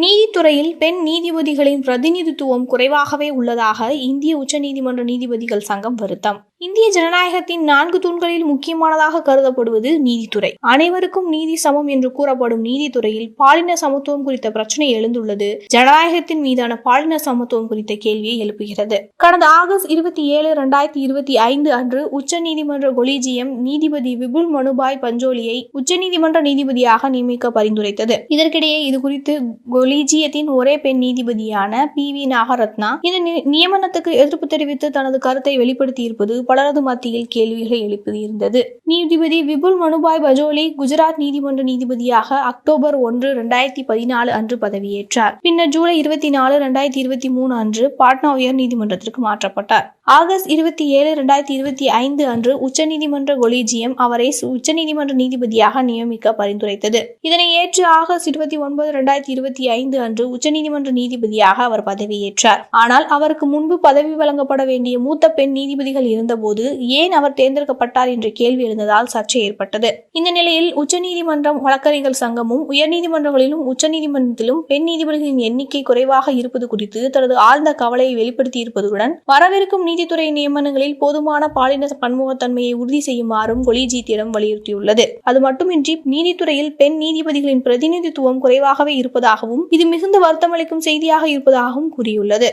நீதித்துறையில் பெண் நீதிபதிகளின் பிரதிநிதித்துவம் குறைவாகவே உள்ளதாக இந்திய உச்சநீதிமன்ற நீதிபதிகள் சங்கம் வருத்தம். இந்திய ஜனநாயகத்தின் நான்கு தூண்களில் முக்கியமானதாக கருதப்படுவது நீதித்துறை. அனைவருக்கும் நீதி சமம் என்று கூறப்படும் நீதித்துறையில் பாலின சமத்துவம் குறித்த பிரச்சனை எழுந்துள்ளது. ஜனநாயகத்தின் மீதான பாலின சமத்துவம் குறித்த கேள்வியை எழுப்புகிறது. கடந்த ஆகஸ்ட் இருபத்தி ஏழு இரண்டாயிரத்தி இருபத்தி ஐந்து அன்று உச்சநீதிமன்ற கொலிஜியம் நீதிபதி விபுல் மனுபாய் பஞ்சோலியை உச்சநீதிமன்ற நீதிபதியாக நியமிக்க பரிந்துரைத்தது. இதற்கிடையே இது குறித்து கொலிஜியத்தின் ஒரே பெண் நீதிபதியான பி வி நாகரத்னா இந்த நியமனத்துக்கு எதிர்ப்பு தெரிவித்து தனது கருத்தை வெளிப்படுத்தியிருப்பது பலரது மத்தியில் கேள்விகளை எழுப்பியிருந்தது. நீதிபதி விபுல் மனுபாய் பஜோலி குஜராத் நீதிமன்ற நீதிபதியாக அக்டோபர் ஒன்று இரண்டாயிரத்தி பதினாலு அன்று பதவியேற்றார். பின்னர் ஜூலை இருபத்தி நாலு இரண்டாயிரத்தி இருபத்தி மூணு அன்று பாட்னா உயர் நீதிமன்றத்திற்கு மாற்றப்பட்டார். ஆகஸ்ட் இருபத்தி ஏழு இரண்டாயிரத்தி இருபத்தி ஐந்து அன்று உச்சநீதிமன்ற கொலீஜியம் அவரை உச்சநீதிமன்ற நீதிபதியாக நியமிக்க பரிந்துரைத்தது. இதனை ஏற்று ஆகஸ்ட் இருபத்தி ஒன்பது இரண்டாயிரத்தி இருபத்தி ஐந்து அன்று உச்சநீதிமன்ற நீதிபதியாக அவர் பதவியேற்றார். ஆனால் அவருக்கு முன்பு பதவி வழங்கப்பட வேண்டிய மூத்த பெண் நீதிபதிகள் இருந்த போது ஏன் அவர் தேர்ந்தெடுக்கப்பட்டார் என்ற கேள்வி எழுந்ததால் சர்ச்சை ஏற்பட்டது. இந்த நிலையில் உச்சநீதிமன்றம் வழக்கறிஞர் சங்கமும் உயர்நீதிமன்றங்களிலும் உச்சநீதிமன்றத்திலும் பெண் நீதிபதிகளின் எண்ணிக்கை குறைவாக இருப்பது குறித்து தனது ஆழ்ந்த கவலையை வெளிப்படுத்தியிருப்பதுடன் வரவிருக்கும் நீதித்துறை நியமனங்களில் போதுமான பாலின பன்முகத்தன்மையை உறுதி செய்யுமாறும் கொலிஜீத்திடம் வலியுறுத்தியுள்ளது. அது மட்டுமின்றி நீதித்துறையில் பெண் நீதிபதிகளின் பிரதிநிதித்துவம் குறைவாகவே இருப்பதாகவும் இது மிகுந்த வருத்தமளிக்கும் செய்தியாக இருப்பதாகவும் கூறியுள்ளது.